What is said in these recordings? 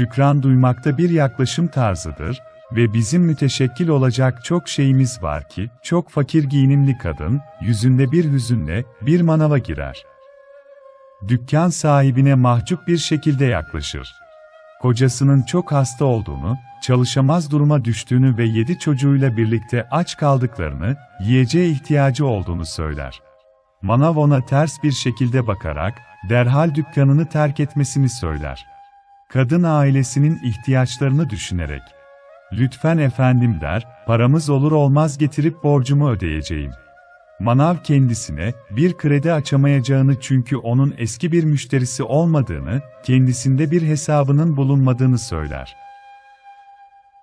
Şükran duymakta bir yaklaşım tarzıdır ve bizim müteşekkil olacak çok şeyimiz var ki, çok fakir giyinimli kadın, yüzünde bir hüzünle, bir manava girer. Dükkan sahibine mahcup bir şekilde yaklaşır. Kocasının çok hasta olduğunu, çalışamaz duruma düştüğünü ve yedi çocuğuyla birlikte aç kaldıklarını, yiyeceğe ihtiyacı olduğunu söyler. Manav ona ters bir şekilde bakarak, derhal dükkanını terk etmesini söyler. Kadın ailesinin ihtiyaçlarını düşünerek, lütfen efendim der, paramız olur olmaz getirip borcumu ödeyeceğim. Manav kendisine bir kredi açamayacağını çünkü onun eski bir müşterisi olmadığını, kendisinde bir hesabının bulunmadığını söyler.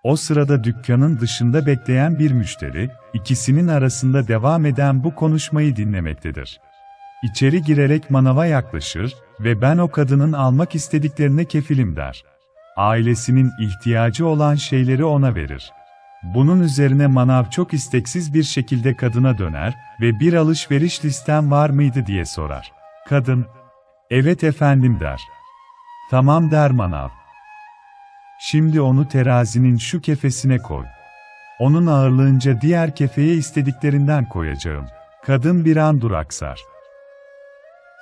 O sırada dükkanın dışında bekleyen bir müşteri, ikisinin arasında devam eden bu konuşmayı dinlemektedir. İçeri girerek manava yaklaşır ve ben o kadının almak istediklerine kefilim der. Ailesinin ihtiyacı olan şeyleri ona verir. Bunun üzerine manav çok isteksiz bir şekilde kadına döner ve bir alışveriş listem var mıydı diye sorar. Kadın, evet efendim der. Tamam der manav. Şimdi onu terazinin şu kefesine koy. Onun ağırlığınca diğer kefeye istediklerinden koyacağım. Kadın bir an duraksar.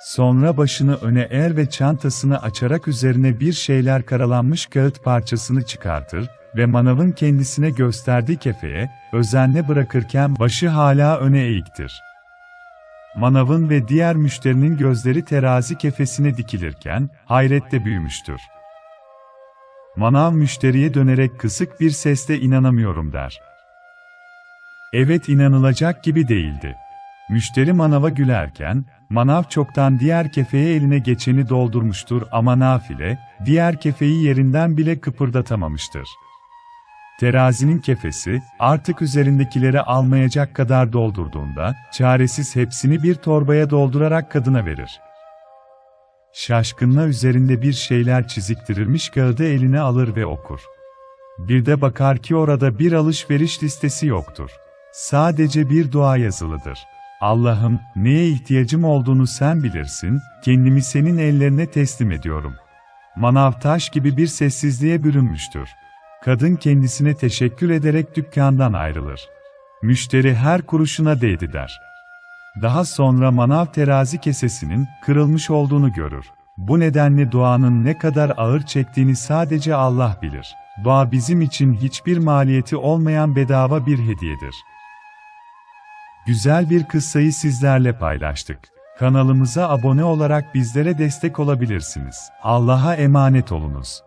Sonra başını öne eğer ve çantasını açarak üzerine bir şeyler karalanmış kağıt parçasını çıkartır ve manavın kendisine gösterdiği kefeye, özenle bırakırken başı hala öne eğiktir. Manavın ve diğer müşterinin gözleri terazi kefesine dikilirken, hayrette büyümüştür. Manav müşteriye dönerek kısık bir sesle inanamıyorum der. Evet inanılacak gibi değildi. Müşteri manava gülerken, manav çoktan diğer kefeye eline geçeni doldurmuştur ama nafile, diğer kefeyi yerinden bile kıpırdatamamıştır. Terazinin kefesi, artık üzerindekileri almayacak kadar doldurduğunda, çaresiz hepsini bir torbaya doldurarak kadına verir. Şaşkınla üzerinde bir şeyler çiziktirilmiş kağıdı eline alır ve okur. Bir de bakar ki orada bir alışveriş listesi yoktur. Sadece bir dua yazılıdır. Allah'ım, neye ihtiyacım olduğunu sen bilirsin, kendimi senin ellerine teslim ediyorum. Manav taş gibi bir sessizliğe bürünmüştür. Kadın kendisine teşekkür ederek dükkandan ayrılır. Müşteri her kuruşuna değdi der. Daha sonra manav terazi kesesinin kırılmış olduğunu görür. Bu nedenle duanın ne kadar ağır çektiğini sadece Allah bilir. Dua bizim için hiçbir maliyeti olmayan bedava bir hediyedir. Güzel bir kıssayı sizlerle paylaştık. Kanalımıza abone olarak bizlere destek olabilirsiniz. Allah'a emanet olunuz.